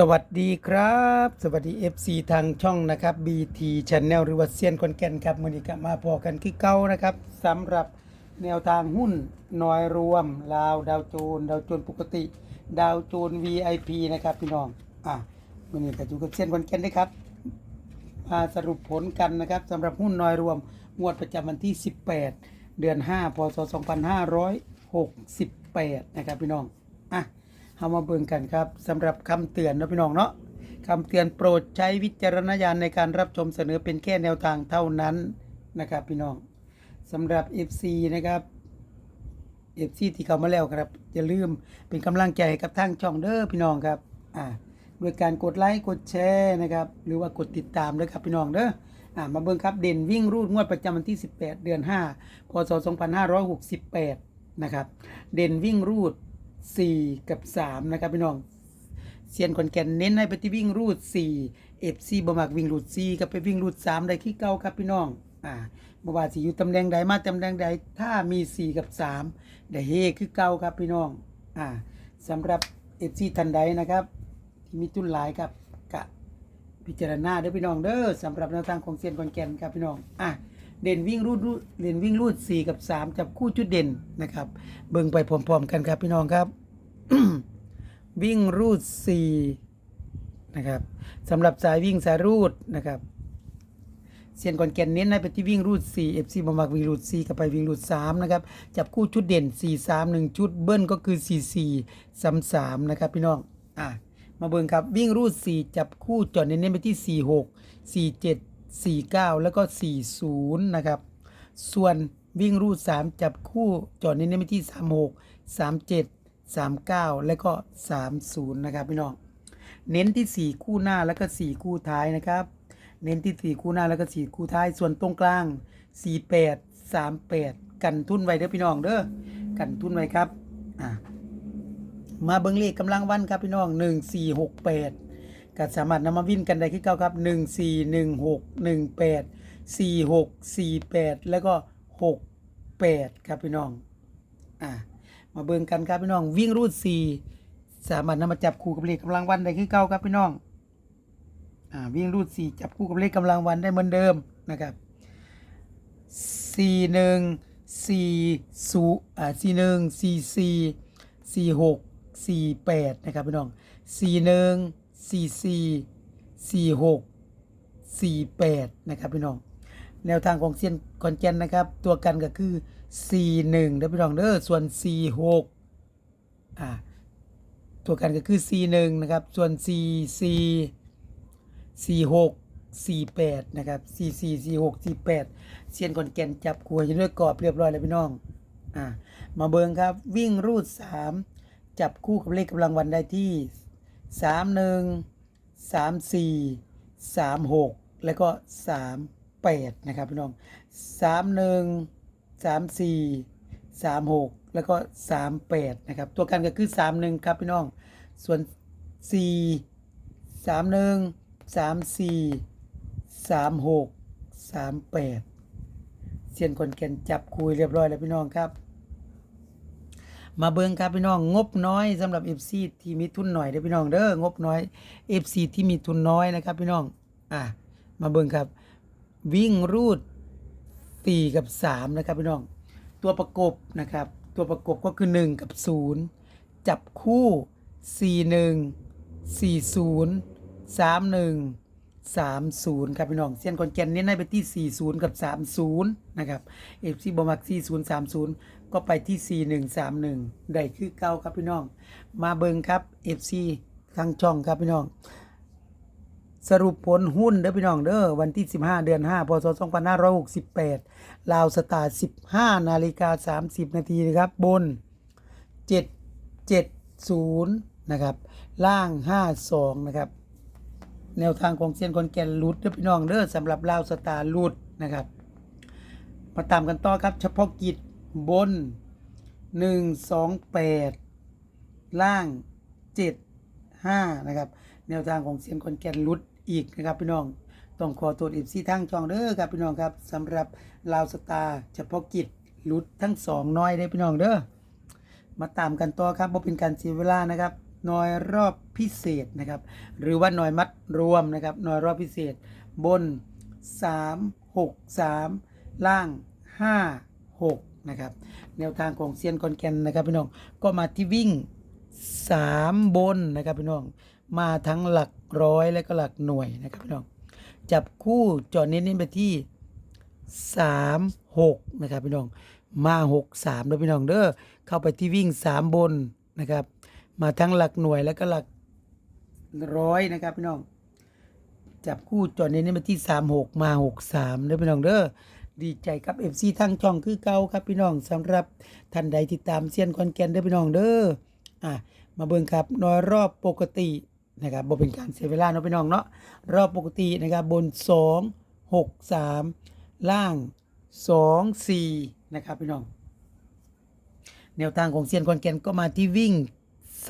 สวัสดีครับ สวัสดี FC ทางช่องนะครับ BT Channel หรือว่าเซียนคอนแกนครับมือนี้ก็มาพอกันคือเก่านะครับสำหรับแนวทางหุ้นน้อยรวม ลาวดาวโจน ดาวโจนปกติ ดาวโจน VIP นะครับพี่น้องอะมือนี้ก็อยู่กับเซียนคอนแกนได้ครับมาสรุปผลกันนะครับสำหรับหุ้นน้อยรวมงวดประจำวันที่ 18 เดือน 5 พศ 2568 นะครับพี่น้องอะ เอามาเบิ่งกันครับสำหรับคำเตือนนะพี่น้องเนาะคำเตือนโปรดใช้วิจารณญาณในการรับชมเสนอเป็นแค่แนวทางเท่านั้นนะครับพี่น้องสำหรับ FC นะครับ FC ที่เข้ามาแล้วครับอย่าลืมเป็นกำลังใจกับทางช่องเด้อพี่น้องครับอ่าโดยการกดไลค์กดแชร์นะครับหรือว่ากดติดตามด้วยครับพี่น้องเด้ออ่ามาเบิ่งครับเด่นวิ่งรูดงวดประจำวันที่ 18 เดือน 5 พศ 2568 นะครับ เด่นวิ่งรูด 4 กับ 3 นะครับพี่น้องเซียนขอนแก่นเน้นให้ไปที่วิ่งรูด4 FC บ่มักวิ่งรูด4กับไปวิ่งรูด3ได้ที่เก่าครับพี่น้องอ่าบ่ว่าสิอยู่ตำแหน่งใดมาตำแหน่งใดถ้ามี 4 กับ 3 ได้เฮคือเก่าครับพี่น้องอ่าสำหรับ FC ทันใดนะครับ ที่มีทุนหลายครับกะพิจารณาเด้อพี่น้องเด้อสำหรับแนวทางของเซียนคอนแกนครับพี่น้องอะ เด่นวิ่งรูดเด่นวิ่งรูด 4 กับ 3 จับคู่จุดเด่นนะครับ เบิ่งไปพร้อมๆกันครับพี่น้องครับ วิ่งรูด 4 นะครับสำหรับสายวิ่งสายรูดนะครับเซียนคอนแกนเน้นให้ไปที่วิ่งรูด4 FC บมักวิ่งรูด4กับไปวิ่งรูด3นะครับจับคู่ชุดเด่น 4 3 1 ชุดเบิ้ลก็คือ 4 4 3 3นะครับพี่น้องอะมาเบิ่งครับวิ่งรูด 4 จับคู่จอดเน้นๆไปที่ 46 47 49 แล้วก็ 40 นะครับ ส่วนวิ่งรูด 3 จับคู่จอดเน้นๆไปที่ 36 37 39 แล้วก็ 30 นะครับพี่น้อง เน้นที่ 4 คู่หน้าแล้วก็ 4 คู่ท้ายนะครับ เน้นที่ 4 คู่หน้าแล้วก็ 4 คู่ท้าย ส่วนตรงกลาง 48 38 กันทุนไว้เด้อพี่น้องเด้อ กันทุนไว้ครับ อ่ามาเบิ่งเลขกำลังวันครับพี่น้องหนึ่งสี่ห ก็สามารถนำมาวิ่นกันได้ที่เก้าครับหนึ่งสี่หนึ่งหกหนึ่งแปดสี่หกสี่แปดแล้วก็หกแปดครับพี่น้อง อ่า มาเบิ่งกันครับพี่น้อง วิ่งรูดสี่สามารถนำมาจับคู่กับเลขกำลังวันได้ที่เก้าครับพี่น้อง อ่า วิ่งรูดสี่จับคู่กับเลขกำลังวันได้เหมือนเดิมนะครับสี่หนึ่งสี่ศูอ่าสี่หนึ่งสี่สี่สี่หกสี่แปดนะครับพี่น้องสี่ห นึ่งสี่สี่สี่หกสี่แปดนะครับพี่น้อง แนวทางของเซียนคอนแกนนะครับ ตัวกันก็คือสี่หนึ่งนะพี่น้องเด้อส่วนสี่หกอ่าตัวกันก็คือสี่หนึ่งนะครับ ส่วนสี่สี่สี่หกสี่แปดนะครับสี่สี่สี่หกสี่แปดเซียนคอนแกนจับขัวอยู่ด้วยกรอบเรียบร้อยแล้วพี่น้องอ่ามาเบิงครับวิ่งรูดสามจับคู่กับเลขกำลังวันได้ที่ สามหนึ่งสามสี่สามหกแล้วก็สามแปดนะครับพี่น้องสามหนึ่งสามสี่สามหกแล้วก็สามแปดนะครับตัวกันก็คือสามหนึ่งครับพี่น้องส่วนสี่สามหนึ่งสามสี่สามหกสามแปดเซียนคนแก่นจับคุยเรียบร้อยแล้วพี่น้องครับ มาเบิ่งครับพี่น้องงบน้อยสำหรับ FC ที่มีทุนหน่อยเด้อพี่น้องเด้องบน้อย FC ที่มีทุนน้อยนะครับพี่น้องอะมาเบิ่งครับ วิ่งรูด4กับ3นะครับพี่น้อง ตัวประกบนะครับ ตัวประกบก็คือ1กับ0จับคู่41 40 31 30 ครับพี่น้องเส้นคอนแกนเน้นให้ไปที่ 40 กับ 30 นะครับ FC บมัก 40 30 ก็ไปที่ 4131 ได้คือเก่าครับพี่น้อง มาเบิงครับ FC ทางช่องครับพี่น้อง สรุปผลหุ้นเด้อพี่น้องเด้อวันที่ 15 เดือน 5 พศ 2568 ลาวสตาร์ 15 นาฬิกา 30 นาทีนะครับ บน 770 นะครับ ล่าง 52 นะครับ แนวทางของเซียนคนแกนลุดเด้อพี่น้องเด้อสำหรับลาวสตาร์ลุดนะครับ มาตามกันต่อครับ เฉพาะกิจบน 1 2 8 ล่าง 7 5 นะครับ แนวทางของเซียนคนแกนลุดอีกนะครับพี่น้องต้องขอตัวอีซีทางช่องเด้อครับพี่น้องครับสำหรับลาวสตาร์เฉพาะกิจลุดทั้งสองน้อยได้พี่น้องเด้อมาตามกันต่อครับบ่เป็นการเสียเวลานะครับน่อยรอบ พิเศษนะครับ หรือว่าหน่อยมัดรวมนะครับหน่อยรอบพิเศษ บน 3 6 3 ล่าง 5 6นะครับแนวทางของเซียนคอนแกนนะครับพี่น้องก็มาที่วิ่ง 3 บนนะครับพี่น้องมาทั้งหลักร้อยและก็หลักหน่วยนะครับพี่น้องจับคู่จอดเน้นๆไปที่ 3 6นะครับพี่น้องมา6 3ด้วยพี่น้องเด้อเข้าไปที่วิ่ง 3 บนนะครับ มาทั้งหลักหน่วยแล้วก็หลัก ร้อยนะครับพี่น้อง จับคู่จอดเน้นๆไปที่3 6มหกมา6 3ด้วยพี่น้องเด้อดีใจกับ FC ทั้งช่องคือเก่าครับพี่น้องสำหรับท่านใดที่ตามเซียนคอนแกนเด้วยพี่น้องเด้ออะมาเบิ่งครับน้อยรอบปกตินะครับบ่เป็นการเสียเวลาเนาะพี่น้องเนาะรอบปกตินะครับบน 2 6 3 ล่าง 2 4 นะครับพี่น้อง แนวทางของเซียนคอนแกนก็มาที่วิ่ง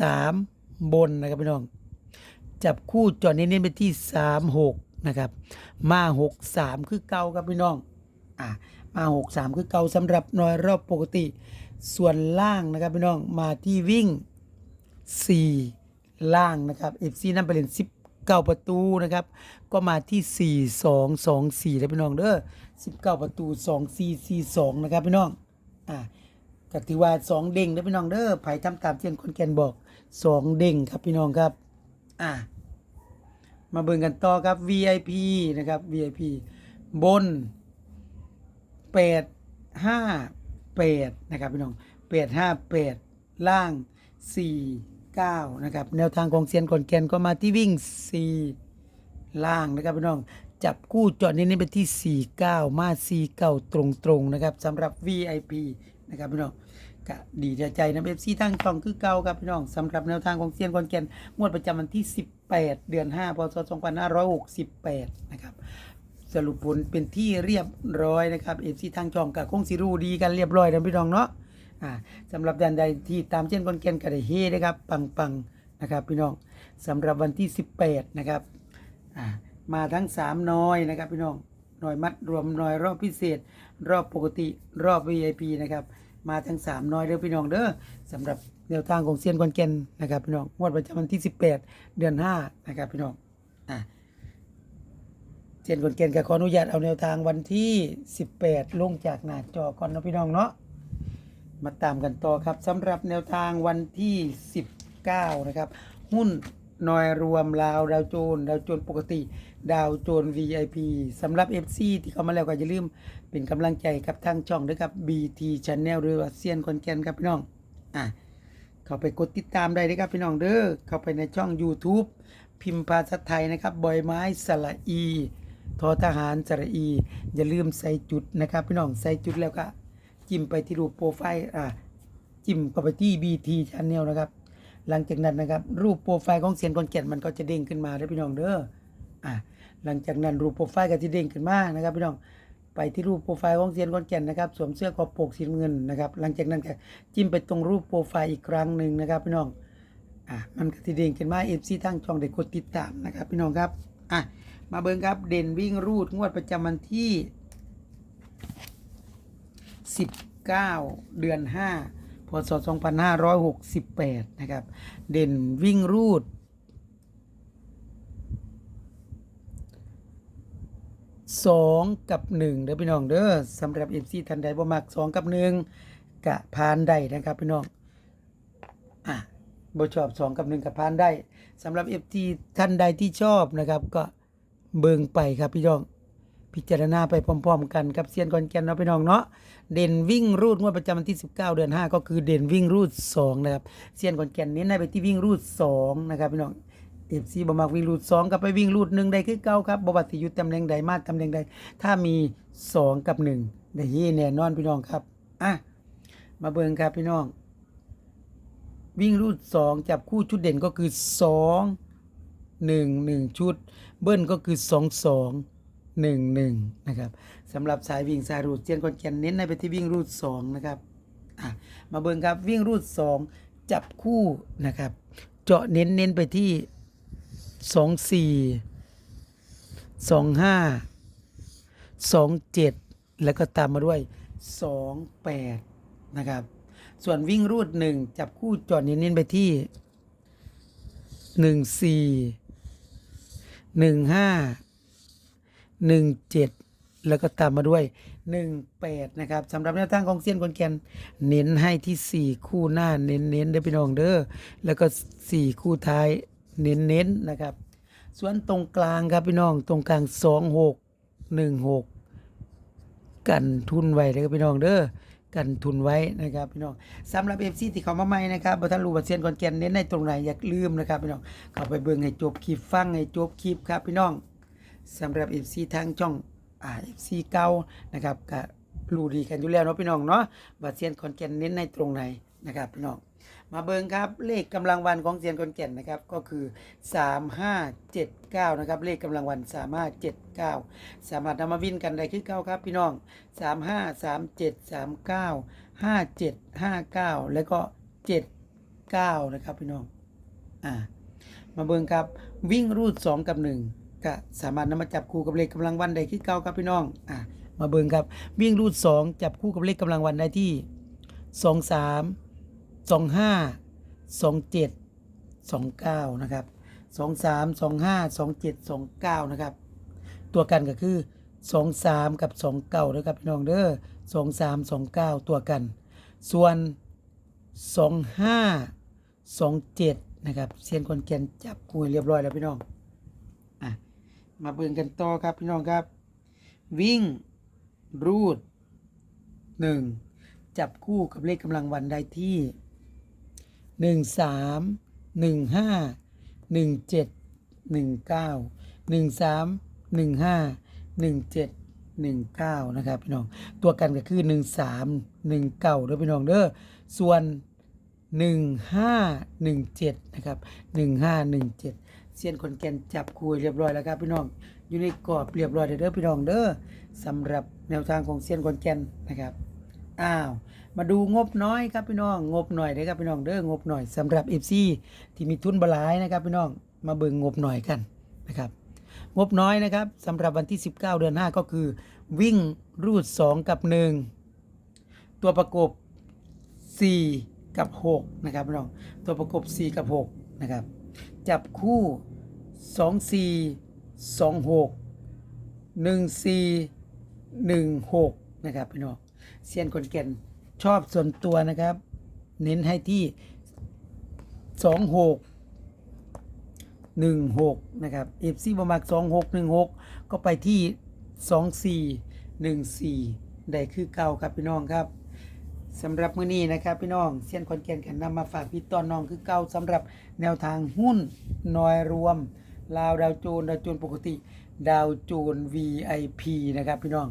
3 บนนะครับพี่น้อง จับคู่จอดเน้นๆไปที่ 3 6 นะครับ มา 6 3 คือเก่าครับพี่น้องอะมา 6 3 คือเก่าสำหรับน้อยรอบปกติ ส่วนล่างนะครับพี่น้องมาที่วิ่ง 4 ล่างนะครับ FC นั่นไปเล่น19ประตูนะครับ ก็มาที่ 4 2 2 4นะพี่น้องเด้อ19 ประตู 2 4 4 2 นะครับพี่น้อง อะก็ถือว่าสองเด้งนะพี่น้องเด้อไผ่ทำตามเทียนคนแกนบอกสองเด้งครับพี่น้องครับ อะมาเบิ่งกันต่อครับ VIP นะครับ VIP บน8 5 8นะครับพี่น้อง8 5 8ล่าง4 9นะครับแนวทางของเซียนขอนแกนก็มาที่วิ่ง4ล่างนะครับพี่น้องจับคู่จอดนี้นี่ไปที่ 49 มา 49 ตรงๆนะครับสำหรับ VIP นะครับพี่น้อง ก็ดีใจนะเอฟซีทั้งช่องคือเก่าครับพี่น้องสำหรับแนวทางของเซียนคอนแกนงวดประจำวันที่ 18 เดือน 5 พศ 2568 นะครับสรุปผลเป็นที่เรียบร้อยนะครับเอฟซีทางช่องกับคงสิรูดีกันเรียบร้อยนะพี่น้องเนาะอ่าสำหรับดันใดที่ตามเช่นคอนแกนก็ได้เฮนะครับปังๆนะครับพี่น้องสำหรับวันที่ 18 นะครับอ่ามาทั้ง 3 น้อยนะครับพี่น้องหน่อยมัดรวมหน่อยรอบพิเศษ รอบปกติรอบ VIP นะครับ มาทั้ง3น้อยเด้อพี่น้องเด้อสำหรับแนวทางของเซียนคอนแกนนะครับพี่น้องงวดประจำวันที่ 18 เดือน5นะครับพี่น้องอ่าเซียนคนเกณฑ์ก็ขออนุญาตเอาแนวทางวันที่ 18 ลงจากหน้าจอก่อนนะพี่น้องเนาะมาตามกันต่อครับสำหรับแนวทางวันที่ 19 นะครับ หุ้นนอยรวมลาวดาวโจนดาวโจนปกติ ดาวโจน VIP สำหรับ FC ที่เข้ามาแล้วก็อย่าลืมเป็นกำลังใจกับทางช่องด้วยครับ BT Channel หรือว่าเซียนคนแกนครับพี่น้อง อะ เข้าไปกดติดตามได้เลยครับพี่น้องเด้อ เข้าไปในช่อง YouTube พิมพ์ภาษาไทยนะครับบอยไม้สระอีทอทหารสระอี อย่าลืมใส่จุดนะครับพี่น้องใส่จุดแล้วก็จิ้มไปที่รูปโปรไฟล์อ่าจิ้มเข้าไปที่ BT Channel นะครับ หลังจากนั้นนะครับรูปโปรไฟล์ของเสียนคอนแก่นมันก็จะเด้งขึ้นมาได้อพี่น้องเด้ออ่า หลังจากนั้นรูปโปรไฟล์ก็จะเด้งขึ้นมานะครับพี่น้องไปที่รูปโปรไฟล์ของเซียนคอนแก่นนะครับสวมเสื้อคอปกสีเงินนะครับหลังจากนั้นก็จิ้มไปตรงรูปโปรไฟล์อีกครั้งหนึ่งนะครับพี่น้องอะมันก็สิเด้งขึ้นมาเอฟซีทั้งช่องได้กดติดตามนะครับพี่น้องครับอะมาเบิ่งครับเด่นวิ่งรูดงวดประจำวันที่ 19 เดือน 5พศ2568 นะครับ เด่นวิ่งรูด สองกับหนึ่งเด้อพี่น้องเด้อสำหรับเอฟซีทันใดบ่มักสองกับหนึ่งกะพานได้นะครับพี่น้องอะบ่ชอบสองกับหนึ่งกับพานได้สำหรับเอฟซีท่านใดที่ชอบนะครับ ก็เบิ่งไปครับพี่น้อง พิจารณาไปพร้อม ๆ กันกับเซียนคอนแกนเนาะพี่น้องเนาะเด่นวิ่งรูดงวดประจำวันที่ 19 เดือน 5 ก็คือเด่นวิ่งรูด2นะครับเซียนคอนแกนเน้นให้ไปที่วิ่งรูด2นะครับพี่น้อง เอฟซีบมักวิ่งรูด2กับไปวิ่งรูด1ได้คือเก่าครับบว่าสิอยู่ตำแหน่งใดมาตำแหน่งใด ถ้ามี2กับ1ได้เฮแน่นอนพี่น้องครับอะมาเบิ่งครับพี่น้อง วิ่งรูด2จับคู่ชุดเด่นก็คือ2 1 1ชุด เบิ้ลก็คือ2 2หนึ่งหนึ่งนะครับสำหรับสายวิ่งสายรูดเจียนคอนแกนเน้นในไปที่วิ่งรูดสองนะครับอะมาเบิ่งครับวิ่งรูดสองจับคู่นะครับ เจาะเน้นเน้นไปที่ สองสี่สองห้าสองเจ็ดแล้วก็ตามมาด้วยสองแปดนะครับ ส่วนวิ่งรูดหนึ่งจับคู่จาะเน้นเน้นไปที่หนึ่งสี่หนึ่งห้าหนึ่งเจ็ดแล้วก็ตามมาด้วยหนึ่งแปดนะครับสำหรับแนวทางของเซียนคนแกนเน้นให้ที่สี่คู่หน้าเน้นเน้นๆเด้อพี่น้องเด้อแล้วก็สี่คู่ท้าย เน้นเน้นๆนะครับ ส่วนตรงกลางครับพี่น้องตรงกลางสองหกหนึ่งหกกันทุนไว้นะครับพี่น้องเด้อกันทุนไว้นะครับพี่น้องสำหรับเอฟซีที่เขามาใหม่นะครับบ่ทันรู้ว่าเซียนคอนแกนเน้นในตรงไหนอย่าลืมนะครับพี่น้องเข้าไปเบิ่งให้จบคลิปฟังให้จบคลิปครับพี่น้องสำหรับเอฟซีทางช่องอ่าเอฟซีเก่านะครับก็รู้ดีกันอยู่แล้วเนาะพี่น้องเนาะว่าเซียนคอนแกนเน้นในตรงไหนนะครับพี่น้อง มาเบิงครับเลขกำลังวันของเซียนคนแก่นนะครับก็คือ 3579 นะครับ เลขกำลังวัน 3579 สามารถนำมาวินกันได้คือเก้าครับพี่น้องสามห้าสามเจ็ดสามเก้าห้าเจ็ดห้าเก้าแล้วก็เจ็ดเก้านะครับพี่น้องอ่ามาเบิงครับวิ่งรูดสองกับหนึ่งก็สามารถนำมาจับคู่กับเลขกำลังวันได้คือเก้าครับพี่น้องอ่ามาเบิงครับวิ่งรูดสองจับคู่กับเลขกำลังวันได้ที่สอ งสามสองห้าสองเจ็ดสองเก้านะครับสองสามสองห้าสองเจ็ดสองเก้านะครับ ตัวกันก็คือสองสามกับสองเก้านะครับพี่น้องเด้อสองสามสองเก้าตัวกัน ส่วนสองห้าสองเจ็ดนะครับเซียนคนแกนจับคู่เรียบร้อยแล้วพี่น้องอะมาเบิ่งกันต่อครับพี่น้องครับ วิ่งรูดหนึ่งจับคู่กับเลขกำลังวันได้ที่ หนึ่งสามหนึ่งห้าหนึ่งเจ็ดหนึ่งเก้าหนึ่งสามหนึ่งห้าหนึ่งเจ็ดหนึ่งเก้านะครับพี่น้อง ตัวกันก็คือหนึ่งสามหนึ่งเก้าเด้อพี่น้องเด้อ ส่วนหนึ่งห้าหนึ่งเจ็ดนะครับหนึ่งห้าหนึ่งเจ็ดเซียนคนแกนจับคุยเรียบร้อยแล้วครับพี่น้อง อยู่ในกรอบเรียบร้อยเด้อพี่น้องเด้อสำหรับแนวทางของเซียนคนแกนนะครับ อ้าว มาดูงบน้อยครับพี่น้อง งบหน่อยเด้อครับพี่น้องเด้องบหน่อยสำหรับ FC ที่มีทุนบลายนะครับพี่น้องมาเบิ่งงบหน่อยกันนะครับงบน้อยนะครับสำหรับวันที่ 19 เดือน 5 ก็คือ วิ่งรูด 2 กับ 1 ตัวประกบ 4 กับ 6 นะครับพี่น้องตัวประกบ 4 กับ 6 นะครับ จับคู่ 2 4 2 6 1 4 1 6 นะครับพี่น้องเซียนคนแก่น ชอบส่วนตัวนะครับ เน้นให้ที่ 2 6 1 6 นะครับเอฟซีบมัก 2 6 1 6 ก็ไปที่ 2 4 1 4 ได้คือเก่าครับพี่น้องครับสำหรับมื้อนี้นะครับ พี่น้องเซียนคอนแกนกันนำมาฝากพี่ตอนน้องคือเก่าสำหรับแนวทางหุ้นน้อยรวมลาวดาวโจนดาวโจนปกติ ดาวโจน VIP นะครับพี่น้อง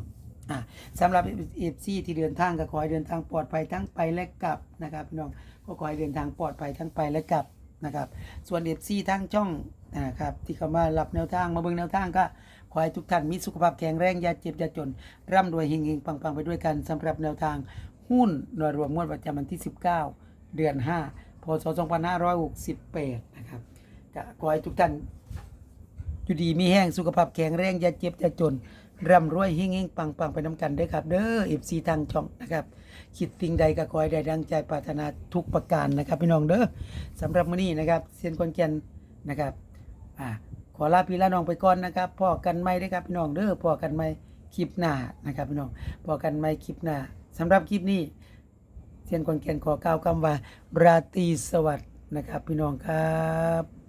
อะสำหรับเอฟซีที่เดินทางก็ขอให้เดินทางปลอดภัยทั้งไปและกลับนะครับพี่น้องก็ขอให้เดินทางปลอดภัยทั้งไปและกลับนะครับส่วนเอฟซีทั้งช่องนะครับที่เข้ามารับแนวทางมาเบิ่งแนวทางก็ขอให้ทุกท่านมีสุขภาพแข็งแรงอย่าเจ็บอย่าจน ร่ำรวยเฮงๆปังๆ ไปด้วยกันสำหรับแนวทางหุ้นหน่วยรวมงวดประจำวันที่ 19 เดือน 5 พศ 2568 นะครับก็ขอให้ทุกท่านอยู่ดีมีแห้งสุขภาพแข็งแรงอย่าเจ็บอย่าจน ร่ำรวยเฮงเฮงปังปังไปน้ำกันเด้อครับ เด้อเอฟซีทางช่องนะครับคิดสิ่งใดก็ขอให้ได้ดังใจปรารถนาทุกประการนะครับพี่น้องเด้อสำหรับมื้อนี้นะครับเซียนคอนแกนนะครับอ่าขอลาพี่ลาน้องไปก่อนนะครับพอกันไหมเด้อครับพี่น้องเด้อพอกันไหมคลิปหน้านะครับพี่น้องพอกันไหมคลิปหน้าสำหรับคลิปนี้เซียนคอนแกนขอกล่าวคำว่าราตรีสวัสดิ์นะครับ พี่น้องครับ